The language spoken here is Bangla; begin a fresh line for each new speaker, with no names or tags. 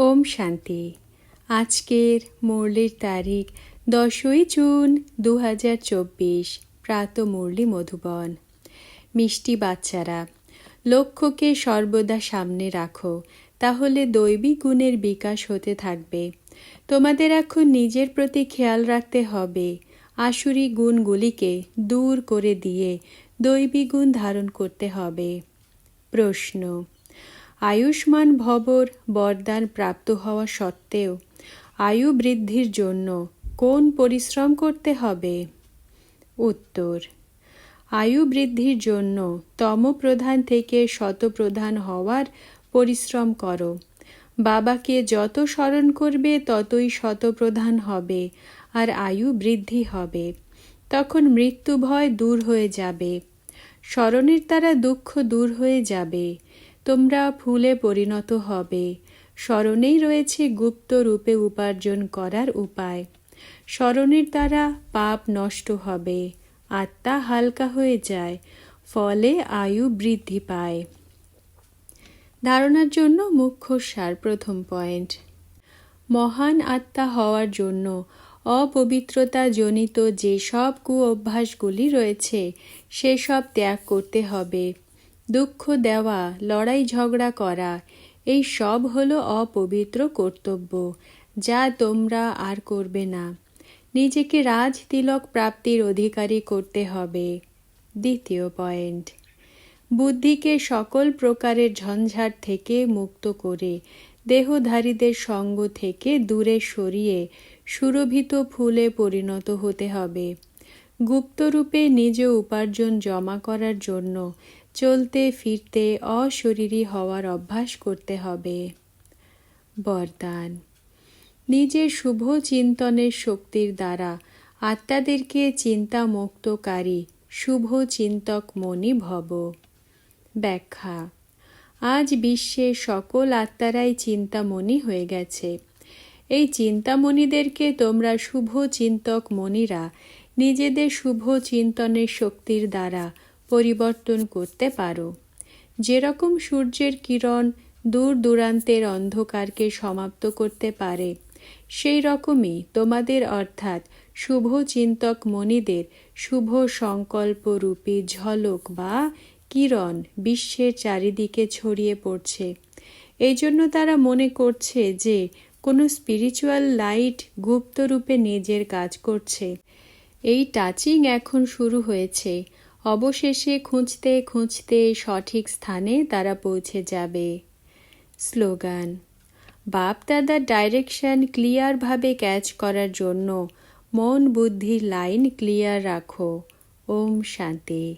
ওম শান্তি। আজকের মুরলির তারিখ দশই জুন দু হাজার চব্বিশ, প্রাত মুরলি মধুবন। মিষ্টি বাচ্চারা, লক্ষ্যকে সর্বদা সামনে রাখো, তাহলে দৈবিক গুণের বিকাশ হতে থাকবে। তোমাদের এখন নিজের প্রতি খেয়াল রাখতে হবে, আসুরি গুণগুলিকে দূর করে দিয়ে দৈবিক গুণ ধারণ করতে হবে। প্রশ্ন আয়ুষ্মান ভবর বরদান প্রাপ্ত হওয়া সত্ত্বেও আয়ু বৃদ্ধির জন্য কোন পরিশ্রম করতে হবে? উত্তর, আয়ু বৃদ্ধির জন্য তমপ্রধান থেকে শতপ্রধান হওয়ার পরিশ্রম করো। বাবাকে যত স্মরণ করবে, ততই শতপ্রধান হবে আর আয়ু বৃদ্ধি হবে। তখন মৃত্যু ভয় দূর হয়ে যাবে। স্মরণের দ্বারা দুঃখ দূর হয়ে যাবে। তোমরা ফুলে পরিণত হবে। স্মরণেই রয়েছে গুপ্ত রূপে উপার্জন করার উপায়। স্মরণের দ্বারা পাপ নষ্ট হবে, আত্মা হালকা হয়ে যায়, ফলে আয়ু বৃদ্ধি পায়। ধারণার জন্য মুখ্য সার প্রথম পয়েন্ট। মহান আত্মা হওয়ার জন্য অপবিত্রতা জনিত যেসব কু অভ্যাসগুলি রয়েছে সেসব ত্যাগ করতে হবে। দুঃখ দেওয়া, লড়াই ঝগড়া করা, এই সব হলো অপবিত্র কর্তব্য, যা তোমরা আর করবে না। নিজেকে রাজ তিলক প্রাপ্তির অধিকারী করতে হবে। দ্বিতীয় পয়েন্ট। বুদ্ধিকে সকল প্রকারের ঝঞ্ঝাট থেকে মুক্ত করে, দেহধারীদের সঙ্গ থেকে দূরে সরিয়ে সুরভিত ফুলে পরিণত হতে হবে। গুপ্তরূপে নিজ উপার্জন জমা করার জন্য চলতে ফিরতে অশরীরী হওয়ার অভ্যাস করতে হবে। বরদান। নিজের শুভ চিন্তনের শক্তির দ্বারা আত্মাদেরকে চিন্তামুক্তকারী, শুভ চিন্তক মনি ভব। ব্যাখ্যা। আজ বিশ্বে সকল আত্মারাই চিন্তামণি হয়ে গেছে। এই চিন্তামণিদেরকে তোমরা শুভ চিন্তক মনিরা নিজেদের শুভ চিন্তনের শক্তির দ্বারা পরিবর্তন করতে পারো। যেরকম সূর্যের কিরণ দূর দূরান্তের অন্ধকারকে সমাপ্ত করতে পারে, সেই রকমই তোমাদের অর্থাৎ শুভ চিন্তক মনিদের শুভ সংকল্প রূপী ঝলক বা কিরণ বিশ্বের চারিদিকে ছড়িয়ে পড়ছে। এই জন্য তারা মনে করছে যে কোনো স্পিরিচুয়াল লাইট গুপ্তরূপে নিজের কাজ করছে। এই টাচিং এখন শুরু হয়েছে। অবশেষে খুঁজতে খুঁজতে সঠিক স্থানে তারা পৌঁছে যাবে। স্লোগান বাপদাদার ডাইরেকশন ক্লিয়ারভাবে ক্যাচ করার জন্য মন বুদ্ধির লাইন ক্লিয়ার রাখো। ওম শান্তি।